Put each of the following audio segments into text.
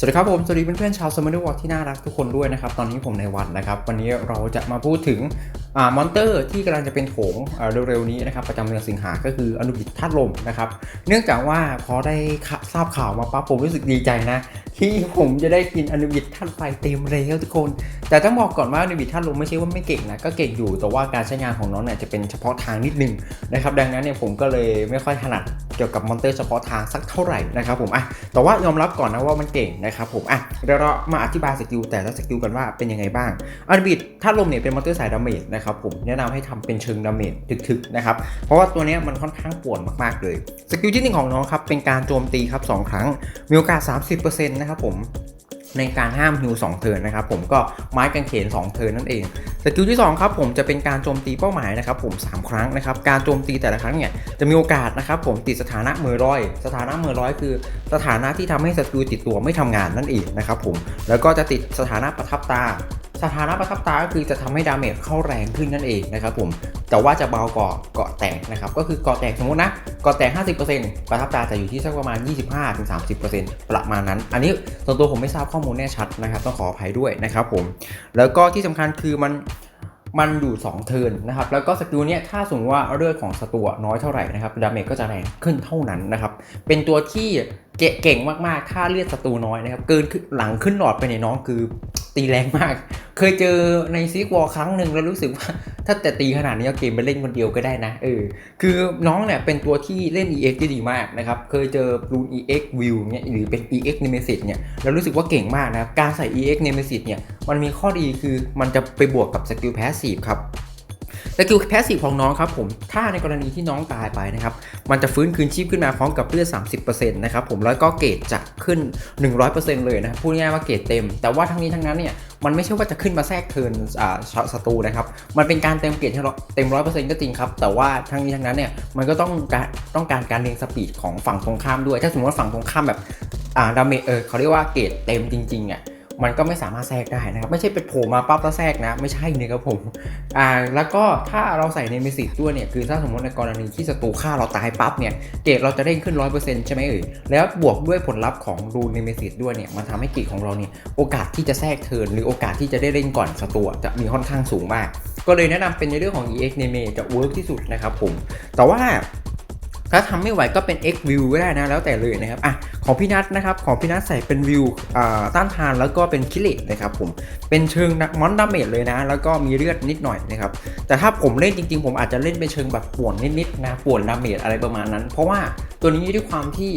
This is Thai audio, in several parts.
สวัสดีครับผม สวัสดีเพื่อนๆชาวสมาร์ทวอลที่น่ารักทุกคนด้วยนะครับ ตอนนี้ผมในวันนะครับ วันนี้เราจะมาพูดถึงอมอนเตอร์ที่กำลังจะเป็นโถงเร็วๆนี้นะครับ ประจำเดือนสิงหาก็คืออนุบิดธาตุลมนะครับ เนื่องจากว่าพอได้ทราบข่าวมาปั๊บผมรู้สึกดีใจนะ ที่ผมจะได้กินอนุบิดธาตุไฟเต็มแล้วทุกคน แต่ต้องบอกก่อนว่าอนุบิดธาตุลมไม่ใช่ว่าไม่เก่งนะก็เก่งอยู่แต่ว่าการใช้งานของน้องเนี่ยจะเป็นเฉพาะทางนิดนึงนะครับดังนั้นเนี่ยผมก็เลยไม่ค่อยถนัดเกี่ยวกับมอนเตอร์เฉพาะทางสักเท่าไหร่นะครับผมอะแต่ว่ายอมรับก่อนนะว่ามันเก่งนะครับผมอะเดี๋ยวเรามาอธิบายสกิลแต่ละสกิลกันว่าเป็นยังไงบ้างอันบิดถ้าลมเนี่ยเป็นมอนเตอร์สายดาเมจนะครับผมแนะนำให้ทำเป็นเชิงดาเมจถึกๆนะครับเพราะว่าตัวเนี้ยมันค่อนข้างปวดมากๆเลย สกิลที่หนึ่งของน้องครับเป็นการโจมตีครับสองครั้งมีโอกาส 30%นะครับผม ในการห้ามฮิว2เทิร์นนะครับผมก็ไม้กางเขน2เทิร์นนั่นเองสกิลที่2ครับผมจะเป็นการโจมตีเป้าหมายนะครับผม3 ครั้งนะครับการโจมตีแต่ละครั้งเนี่ยจะมีโอกาสนะครับผมติดสถานะมือร้อย สถานะมือร้อยคือ สถานะที่ทำให้สกิลติดตัวไม่ทำงานนั่นเองนะครับผมแล้วก็จะติดสถานะประทับตาสถานะประทับตาก็คือจะทำให้ดาเมจเข้าแรงขึ้นนั่นเองนะครับผมแต่ว่าจะเบากว่าเกาะแตกนะครับก็คือเกาะแตกสมมตินะ กาะแตก50%ประทับตาจะอยู่ที่สักประมาณ 25-30%ประมาณนั้น อันนี้ส่วนตัวผมไม่ทราบข้อมูลแน่ชัดนะครับต้องขออภัยด้วยนะครับผม แล้วก็ที่สำคัญคือมันมันอยู่ 2 เทิร์นนะครับ แล้วก็สกิลเนี้ยถ้าสมมติว่าเลือดของศัตรูน้อยเท่าไหร่นะครับดาเมจก็จะแรงขึ้นเท่านั้นนะครับ เป็นตัวที่เก่งมากๆ ถ้าเลือดศัตรูน้อยนะครับ เกินขึ้นหลังขึ้นหลอดไปในน้องคือ ตีแรงมาก เคยเจอในซีกวอลครั้งหนึ่งแล้วรู้สึกว่า ถ้าแต่ตีขนาดนี้เอาเกมไปเล่นคนเดียวก็ได้นะเออคือน้องเนี่ยเป็นตัวที่เล่น EX ได้ดีมากนะครับเคยเจอรูน EX View เนี่ยหรือเป็น EX Nemesis เนี่ยแล้วรู้สึกว่าเก่งมากนะการใส่ EX Nemesis เนี่ยมันมีข้อดีคือมันจะไปบวกกับสกิลแพสซีฟครับ สกิลแพสซีฟของน้องครับผม ถ้าในกรณีที่น้องตายไปนะครับ มันจะฟื้นคืนชีพขึ้นมาพร้อมกับเลือด 30%นะครับผม แล้วก็เกรดจะขึ้น 100%เลยนะพูดง่ายว่าเกรดเต็ม แต่ว่าทั้งนี้ทั้งนั้นเนี่ย มันไม่ใช่ว่าจะขึ้นมาแทรกเทินอ่าศัตรูนะครับ มันเป็นการเต็มเกรดให้เราเต็ม 100%ก็จริงครับ แต่ว่าทั้งนี้ทั้งนั้นเนี่ย มันก็ต้องการต้องการการเรียงสปีดของฝั่งตรงข้ามด้วย ถ้าสมมติว่าฝั่งตรงข้ามแบบอ่าดาเมจเออเขาเรียกว่าเกรดเต็มจริงๆอะ มันก็ไม่สามารถแทรกได้นะครับ ไม่ใช่ไปโผล่มาปั๊บแล้วแทรกนะ ไม่ใช่นะครับผมอ่าแล้วก็ถ้าเราใส่ในเมสิตด้วยเนี่ยคือถ้าสมมติในกรณีที่ศัตรูฆ่าเราตายปั๊บเนี่ยเกรดเราจะเด้งขึ้น 100%ใช่ไหมเอ่ยแล้วบวกด้วยผลลัพธ์ของรูนในเมสิตด้วยเนี่ยมันทำให้เกรดของเราเนี่ยโอกาสที่จะแทรกเทินหรือโอกาสที่จะได้เล่นก่อนศัตรูจะมีค่อนข้างสูงมาก ก็เลยแนะนำเป็นในเรื่องของ EX n e m e จะเวิร์กที่สุดนะครับผมแต่ว่า ถ้าทำไม่ไหวก็เป็น X view ก็ได้นะแล้วแต่เลยนะครับอะของพี่นัทนะครับของพี่นัทใส่เป็นวิวต้านทานแล้วก็เป็นคิเลตนะครับผมเป็นเชิงมอนดาเมจเลยนะ แล้วก็มีเลือดนิดหน่อยนะครับแต่ถ้าผมเล่นจริงๆ ผมอาจจะเล่นเป็นเชิงแบบป่วนนิดๆนะป่วนดาเมจอะไรประมาณนั้น เพราะว่าตัวนี้ด้วยความที่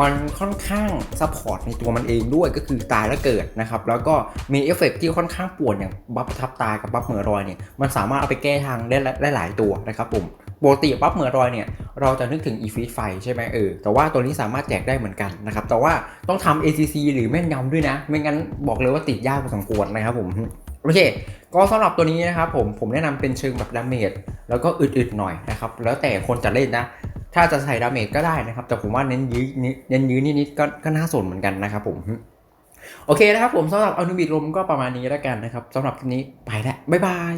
มันค่อนข้างซัพพอร์ตในตัวมันเองด้วยก็คือตายแล้วเกิดนะครับ แล้วก็มีเอฟเฟกต์ที่ค่อนข้างปวนอย่างบัฟทับตายกับบัฟเหมือรอยเนี่ยมันสามารถเอาไปแก้ทางได้ได้หลายตัวนะครับผมปกติปั๊บเหมือรอยเนี่ยเราจะนึกถึง e f e e d ไฟใช่ไหมเออแต่ว่าตัวนี้สามารถแจกได้เหมือนกันนะครับแต่ว่าต้องทำ ACC หรือแม่นยำด้วยนะ ไม่งั้นบอกเลยว่าติดยากพอสมควรนะครับผมโอเค ก็สำหรับตัวนี้นะครับผมผมแนะนำเป็นเชิงแบบดาเมจแล้วก็อึดๆหน่อยนะครับ แล้วแต่คนจะเล่นนะ ถ้าจะใส่ดาเมจก็ได้นะครับ แต่ผมว่าเน้นยื้อนิดเน้นยื้อนิดๆก็ก็น่าสนเหมือนกันนะครับผม โอเคนะครับผมสำหรับอนุบิดลมก็ประมาณนี้แล้วกันนะครับสำหรับคลิปนี้ไปแล้วบ๊ายบาย